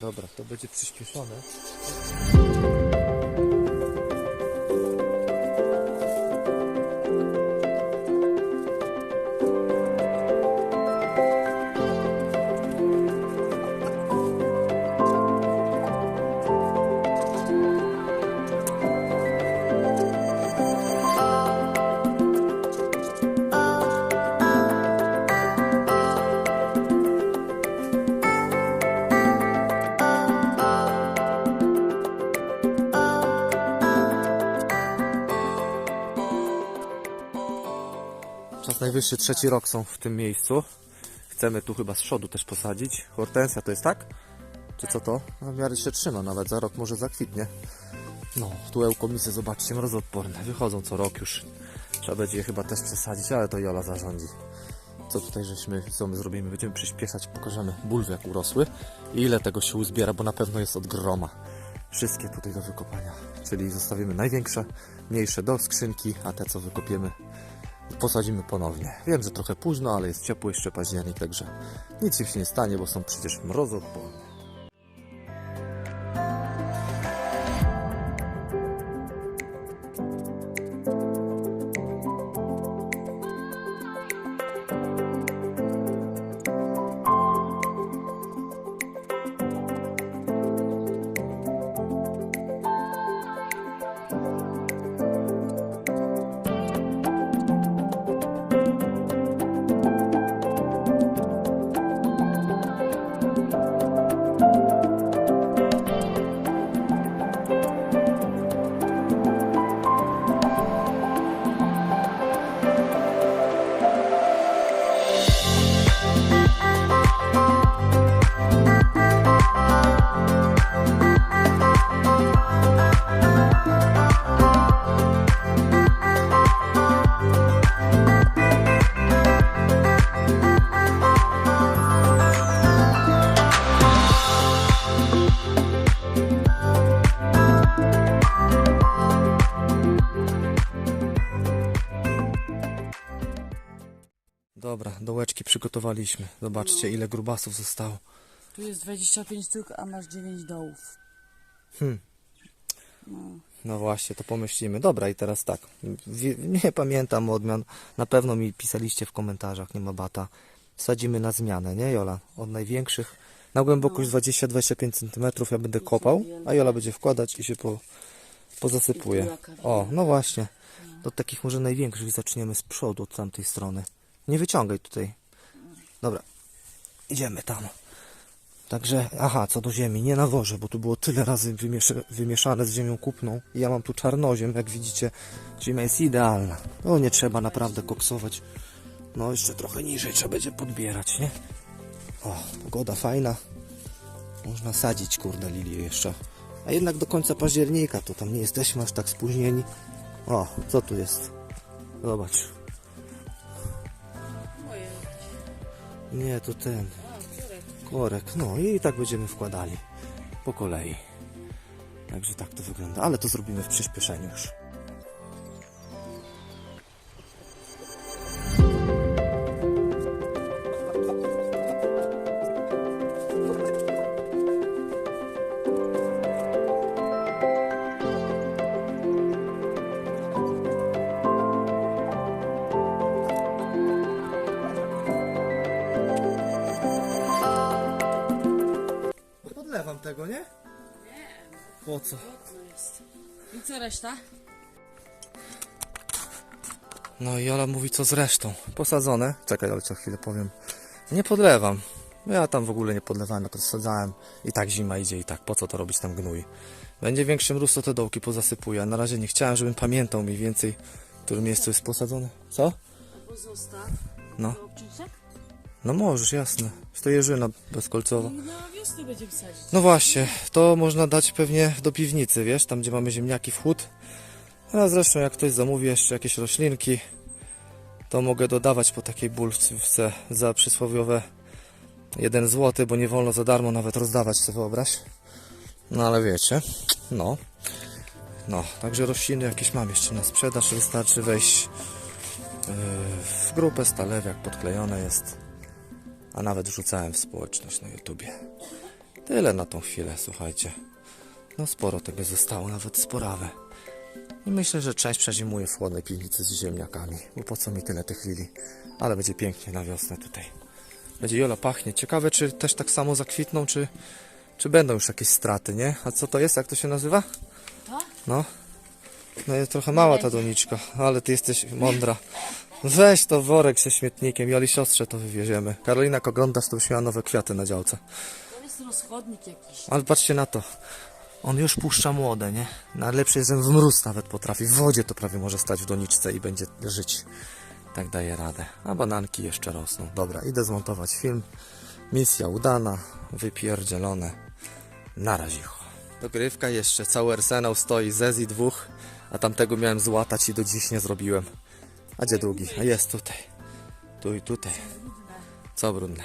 Dobra, to będzie przyspieszone. Najwyższy, trzeci rok są w tym miejscu. Chcemy tu chyba z przodu też posadzić. Hortensja to jest tak? Czy co to? No, w miarę się trzyma nawet, za rok może zakwitnie. No, tu eukomisy, zobaczcie, mrozoodporne. Wychodzą co rok już. Trzeba będzie je chyba też przesadzić, ale to Jola zarządzi. Co tutaj żeśmy, co my zrobimy? Będziemy przyspieszać, pokażemy bulwy jak urosły i ile tego się uzbiera, bo na pewno jest od groma. Wszystkie tutaj do wykopania. Czyli zostawimy największe, mniejsze do skrzynki, a te co wykopiemy posadzimy ponownie. Wiem, że trochę późno, ale jest ciepły jeszcze październik, także nic się nie stanie, bo są przecież mrozoodporne. Dobra, dołeczki przygotowaliśmy. Zobaczcie, ile grubasów zostało. Tu jest 25 sztuk, a masz 9 dołów. No właśnie, to pomyślimy. Dobra, i teraz tak. Nie pamiętam odmian. Na pewno mi pisaliście w komentarzach, nie ma bata. Sadzimy na zmianę, nie Jola? Od największych. Na głębokość 20-25 cm ja będę kopał, a Jola będzie wkładać i się po, pozasypuje. O, no właśnie. Do takich może największych zaczniemy z przodu, od tamtej strony. Nie wyciągaj tutaj. Dobra, idziemy tam. Także, aha, co do ziemi, nie nawożę, bo tu było tyle razy wymiesz- wymieszane z ziemią kupną. Ja mam tu czarnoziem, jak widzicie. Ziemia jest idealna. No nie trzeba naprawdę koksować. No jeszcze trochę niżej trzeba będzie podbierać, nie? O, pogoda fajna. Można sadzić, kurde, lilię jeszcze. A jednak do końca października, to tam nie jesteśmy aż tak spóźnieni. O, co tu jest? Zobacz. Nie, to ten. Korek, no i tak będziemy wkładali po kolei. Także tak to wygląda, ale to zrobimy w przyspieszeniu już. Tego, nie? Po co? to. I co reszta? No i Ola mówi co z resztą. Posadzone. Czekaj, ale co chwilę powiem. Nie podlewam. Ja tam w ogóle nie podlewałem, jak rozsadzałem. I tak zima idzie i tak. Po co to robić tam gnój? Będzie większy mróz, to te dołki pozasypuję. Na razie nie chciałem, żebym pamiętał mniej więcej, w którym miejscu jest posadzone. Co? Pozostaw. No. To obciszek? No możesz, jasne. To jeżyna bezkolcowa. I na wiosnę będziemy sadzić. No właśnie, to można dać pewnie do piwnicy, wiesz, tam gdzie mamy ziemniaki w chód. A zresztą jak ktoś zamówi jeszcze jakieś roślinki, to mogę dodawać po takiej bulwce za przysłowiowe 1 zł, bo nie wolno za darmo nawet rozdawać, sobie wyobraź. No ale wiecie, no. No, także rośliny jakieś mam jeszcze na sprzedaż, wystarczy wejść yy, w grupę Stalewiak, podklejone jest, a nawet wrzucałem w społeczność na YouTubie. Tyle na tą chwilę, słuchajcie. No sporo tego zostało, nawet sporawe. I myślę, że część przezimuje w chłodnej piwnicy z ziemniakami. Bo po co mi tyle tych lili? Ale będzie pięknie na wiosnę tutaj. Będzie Jola pachnie. Ciekawe, czy też tak samo zakwitną, czy, czy będą już jakieś straty, nie? A co to jest? Jak to się nazywa? To? No. No jest trochę mała ta doniczka, ale ty jesteś mądra. Weź to worek ze śmietnikiem, Joli siostrze to wywieziemy. Karolina, jak oglądasz, to miała nowe kwiaty na działce. To jest rozchodnik jakiś. Ale patrzcie na to. On już puszcza młode, nie? Najlepszy jest, że w mróz nawet potrafi. W wodzie to prawie może stać w doniczce i będzie żyć. Tak daje radę. A bananki jeszcze rosną. Dobra, idę zmontować film. Misja udana, wypierdzielone. Na razie. Dogrywka jeszcze, cały arsenał stoi, Zezi dwóch, a tamtego miałem złatać i do dziś nie zrobiłem. A gdzie drugi? A jest tutaj. Tu i tutaj. Co brudne?